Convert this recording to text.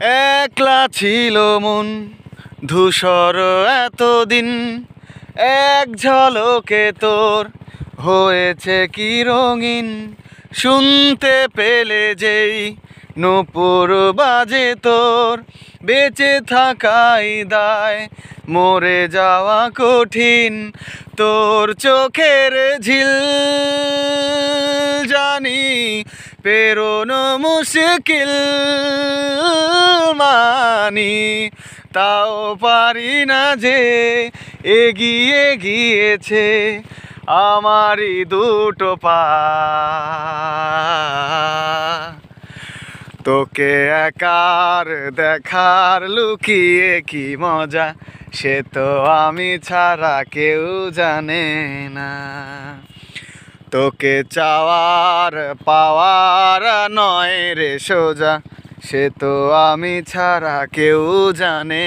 একলা ছিল মন, ধূসর এতদিন। এক ঝলকে তোর হয়েছে কি রঙিন, শুনতে পেলে যেই নূপুর বাজে তোর। বেঁচে থাকাই দায়, মরে যাওয়া কঠিন তোর চোখের ঝিল। জানি, পেরোনো মুশকিল মানি, তাও পারি না যে এগিয়ে গিয়েছে আমারই দুটো পা। তোকে একার দেখার লুকিয়ে কি মজা, সে তো আমি ছাড়া কেউ জানে না। তোকে চাওয়ার পাওয়ার নয় রে সোজা সে তো আমি ছাড়া কেউ জানে